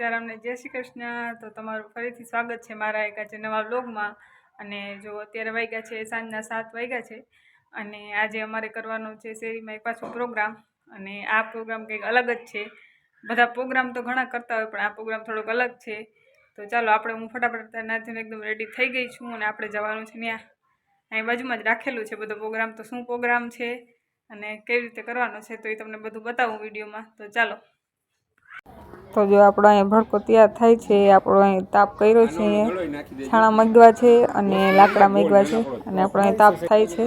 સીતારામને જય શ્રી કૃષ્ણ. તો તમારું ફરીથી સ્વાગત છે મારા એક આજે નવા બ્લોગમાં અને જો અત્યારે વાગ્યા છે સાંજના સાત વાગ્યા છે. અને આજે અમારે કરવાનો છે શેરીમાં એક પાછો પ્રોગ્રામ. અને આ પ્રોગ્રામ કંઈક અલગ જ છે. બધા પ્રોગ્રામ તો ઘણા કરતા હોય, પણ આ પ્રોગ્રામ થોડોક અલગ છે. તો ચાલો આપણે હું ફટાફટ નાથીને એકદમ રેડી થઈ ગઈ છું અને આપણે જવાનું છે ત્યાં અહીં બાજુમાં જ રાખેલું છે બધો પ્રોગ્રામ. તો શું પ્રોગ્રામ છે અને કેવી રીતે કરવાનો છે તો એ તમને બધું બતાવું વિડીયોમાં. તો ચાલો. તો જો આપણો અહીંયા ભડકો તૈયાર થાય છે, આપણો અહીં તાપ કર્યો છે, છાણા મગવા છે અને લાકડા મગવા છે અને આપણો અહીં તાપ થાય છે.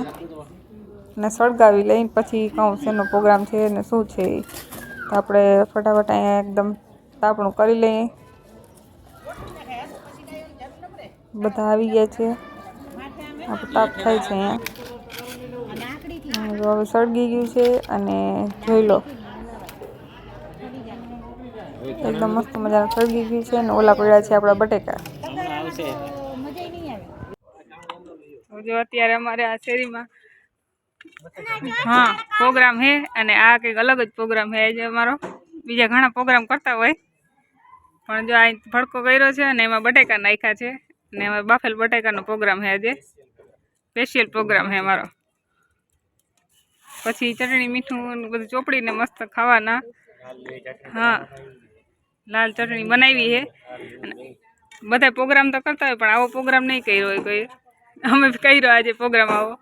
અને સળગાવી લઈને પછી કહું શેનો પ્રોગ્રામ છે અને શું છે. તો આપણે ફટાફટ અહીંયા એકદમ તાપણું કરી લઈએ. બધા આવી ગયા છે. આપણું તાપ થાય છે અહીંયા. હવે સળગી ગયું છે અને જોઈ લો. એકદમ મસ્ત મજાનું સળગી ગયું છે અને ઓલા પડ્યા છે આપણા બટેકા. જો અત્યારે અમારે આ શેરીમાં હા પ્રોગ્રામ હે અને આ કંઈક અલગ જ પ્રોગ્રામ હે આજે અમારો બીજા ઘણા પ્રોગ્રામ કરતા હોય. પણ જો આ ભડકો કર્યો છે અને એમાં બટેકા નાખ્યા છે અને એમાં બાફેલ બટેકાનો પ્રોગ્રામ હે આજે. સ્પેશિયલ પ્રોગ્રામ હે અમારો. પછી ચટણી મીઠું ને બધું ચોપડીને મસ્ત ખાવાના. હા. લાલ ચટણી બનાવી છે. અને બધા પ્રોગ્રામ તો કરતા હોય પણ આવો પ્રોગ્રામ નહીં કર્યો હોય કોઈ. અમે કર્યો આજે પ્રોગ્રામ આવો.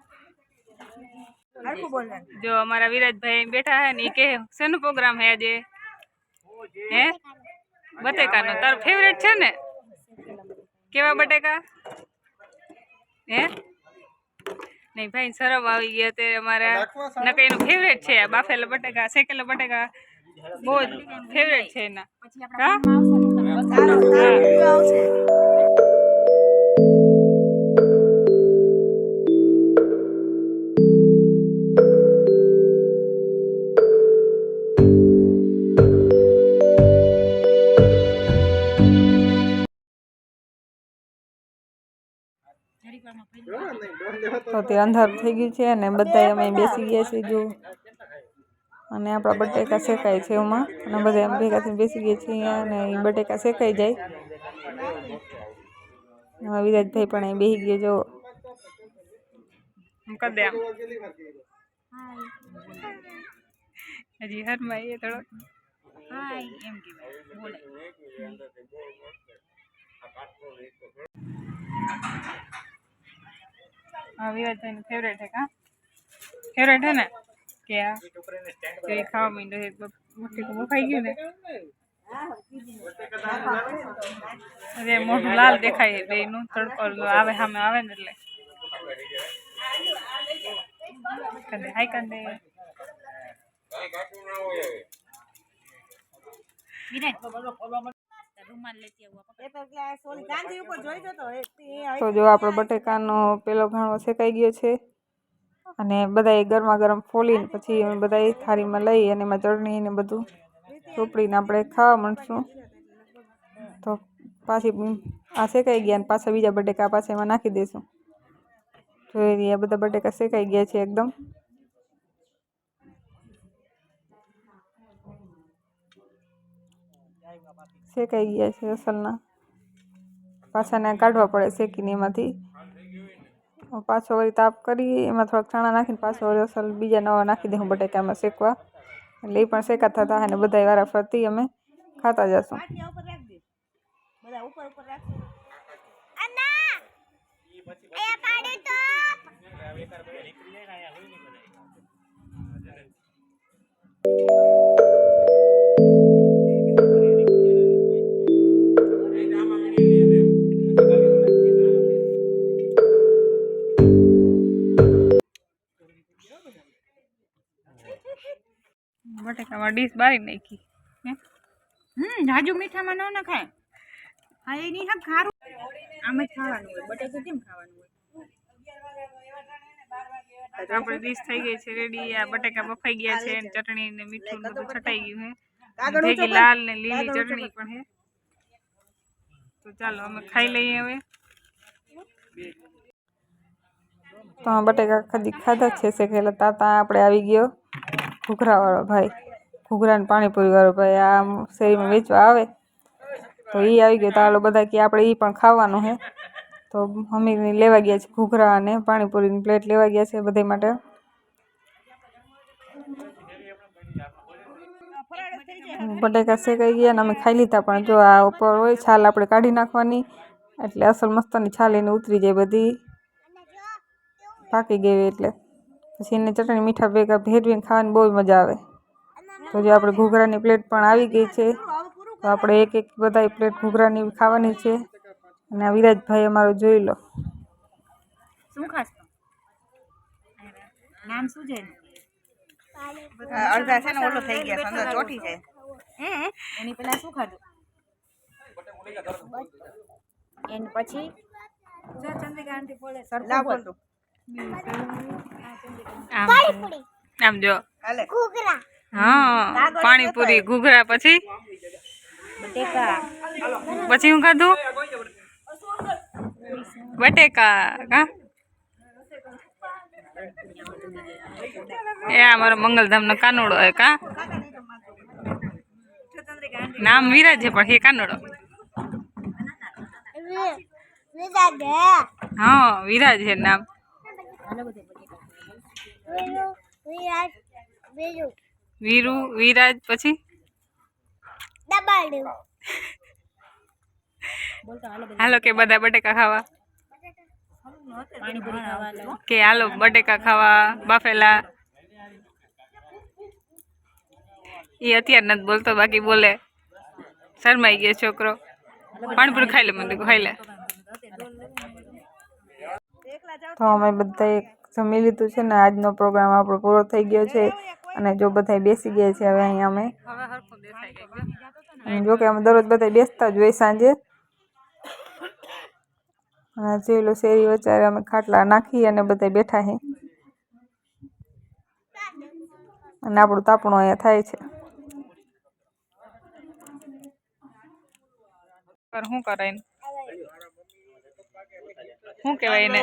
જો અમારા વિરાજભાઈ બેઠા હે ને એ કે શેનો પ્રોગ્રામ હે આજે? હે? બટેકાનો. તારો ફેવરેટ છે ને? કેવા બટેકા? હે? નહીં ભાઈ સરમ આવી ગયા તે અમારા નકઈ એનું ફેવરેટ છે આ બાફેલા બટેકા શેકેલા બટેકા. બહુ જ ફેવરેટ છે એના. હા? તો તે અંધાર થઈ ગયું છે અને બધા અમે બેસી ગયા છીએ જો. અને આપણા બટેકા શેકાય છે એમાં. અને બધા એમ ભેગા થઈને બેસી ગયા છીએ અહીંયા અને બટેકા શેકાઈ જાય. એમાં વિરાજભાઈ પણ અહીં બેસી ગયો જો હજી હરમાં એ થોડો હા વિરાજભાઈનું ફેવરેટ છે કા? ફેવરેટ છે ને? કે આ તો એ ખાવા માંડ્યો છે તો મોટી તો બફાઈ ગયું ને અરે મોઢું લાલ દેખાય છે બેયનું તડકો આવે સામે આવે ને એટલે કંદે હાય કંદે તો જો આપણો બટેકાનો પેલો ઘાણો શેકાઈ ગયો છે. અને બધાએ ગરમા ગરમ ફોલીને પછી અમે બધાએ થાળીમાં લઈ અને એમાં ચટણી ને બધું ચોપડીને આપણે ખાવા માંડશું. તો પાછી આ શેકાઈ ગયા અને પાછા બીજા બટેકા પાછા એમાં નાખી દઈશું જોઈ રહ્યા બધા બટેકા શેકાઈ ગયા છે એકદમ. શેકાઈ ગયા છે અસલના. પાછાને કાઢવા પડે શેકીને એમાંથી. પાછો વળી તાપ કરી એમાં થોડાક ચણા નાખીને પાછો વળી અસલ બીજા નવા નાખી દઉં બટેકામાં શેકવા. એટલે એ પણ શેકાતા થાય અને બધા વારા ફરતી અમે ખાતા જશું. ડીશ બારી નાખી. હે? હમ જાજુ મીઠામાં ન નખાય. હા એ નહીં હા ખારું. આમ જ ખાવાનું હોય બટેકું કેમ ખાવાનું હોય? આપણી ડીશ થઈ ગઈ છે રેડી આ બટેકા બફાઈ ગયા છે ચટણી ને મીઠું બધું છટાઈ ગયું છે. ભેગી લાલ ને લીલી ચટણી પણ છે. તો ચાલો અમે ખાઈ લઈએ હવે. તો બટેકા ખાધા જ છે. શેકેલા તાતા આપણે આવી ગયો ઘૂઘરાવાળો ભાઈ. ઘૂઘરા ને પાણીપુરી વાળો ભાઈ આ શેરીમાં વેચવા આવે, તો એ આવી ગયો. તો આલો બધા કે આપણે એ પણ ખાવાનું છે તો મમ્મી લેવા ગયા છે ઘૂઘરા અને પાણીપુરીની પ્લેટ લેવા ગયા છે બધા માટે. બટેકા શેકાઈ ગયા અને અમે ખાઈ લીધા, પણ જો આ ઉપર હોય છાલ આપણે કાઢી નાખવાની, એટલે અસલ મસ્તની છાલ એને ઉતરી જાય બધી. પાકી ગઈ એટલે. પછી એને ચટણી મીઠા ભેગા ભેરવીને ખાવાની બહુ મજા આવે. તો જે આપણે ઘૂઘરાની પ્લેટ પણ આવી ગઈ છે તો આપણે એક એક બધા પ્લેટ ઘૂઘરાની ખાવાની છે. અને આ વિરાજભાઈ અમારો જોઈ લો. શું ખાસ નામ શું છે અડધા છે ને ઓલો થઈ ગયા અંદર ચોટી જાય. હે? એની પેલા શું ખાધું? એની પછી? સરખું બોલ. આમ જો. હાલે. હા પાણીપુરી ઘૂઘરા પછી? પછી હું ખાધું? બટેકા કા એ આ મારો મંગલધામનો કાનુડો હે? કા નામ વિરાજ છે પણ એ કાનુડો. હા વિરાજ છે નામ વીરુ વિરાજ પછી? હાલો કે બધા બટેકા ખાવા. કે હાલો બટેકા ખાવા બાફેલા. એ અત્યારે નથી બોલતો બાકી બોલે. શરમાઈ ગયો છોકરો. પાણીપુર ખાઈ લે મને ખાઈ લે. તો અમે બધા જમી લીધું છે ને આજનો પ્રોગ્રામ આપણો પૂરો થઈ ગયો છે. અને જો બધા બેસી ગયા છે હવે અહીંયા અમે. જો કે અમે દરરોજ બધા બેસતા જ હોય સાંજે. જેલો શેરી વચ્ચે અમે ખાટલા નાખી અને બધા બેઠા છે અને આપણું તાપણું અહીંયા થાય છે. શું કરે શું કહેવાય એને?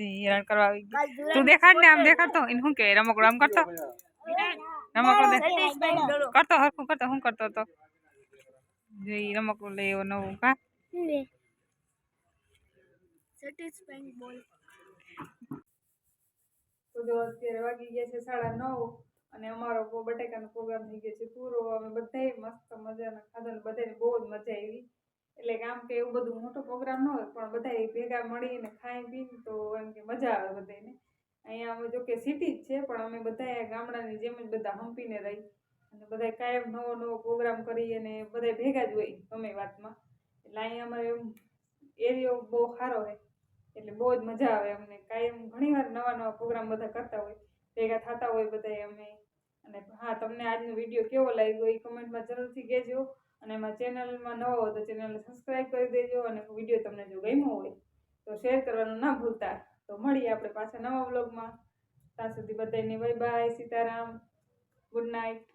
જી, હેરાન કરવા આવી ગઈ. તું દેખાડ ને આમ દેખાડતો એને શું કહેવાય રમકડું આમ કરતો? રમકડો કરતો હરખું કરતો શું કરતો હતો જો ઈ રમકડું લઈ એવો નવું કા? અત્યારે વાગી ગયા છે સાડા નવ અને અમારો બટેકાનો પ્રોગ્રામ થઈ ગયો છે પૂરો. અમે બધાય મસ્ત મજાના ખાધા ને બધાને બહુ જ મજા આવી. એટલે કે આમ કે એવું બધું મોટો પ્રોગ્રામ ન હોય, પણ બધાય ભેગા મળીને ખાઈ પીને તો એમ કે મજા આવે બધાને અહીંયા અમે જો કે સિટી જ છે, પણ અમે બધા ગામડાની જેમ જ બધા હંપીને રહી. અને બધા કાયમ નવો નવો પ્રોગ્રામ કરી અને બધા ભેગા જ હોય, ગમે વાતમાં. એટલે અહીંયા અમારે એરિયો બહુ સારો હોય એટલે બહુ જ મજા આવે અમને. કાયમ ઘણીવાર નવા નવા પ્રોગ્રામ બધા કરતા હોય. ભેગા થતા હોય બધા અમે. અને હા, તમને આજનો વીડિયો કેવો લાગ્યો એ કમેન્ટમાં જરૂરથી કહેજો. અને એમાં ચેનલમાં નવો હોય તો ચેનલ સબસ્ક્રાઈબ કરી દેજો અને વીડિયો તમને જો ગમ્યો હોય તો શેર કરવાનું ના ભૂલતા. તો મળીએ આપણે પાછા નવા વ્લોગમાં ત્યાં સુધી બધાને bye bye Sitaram. Good night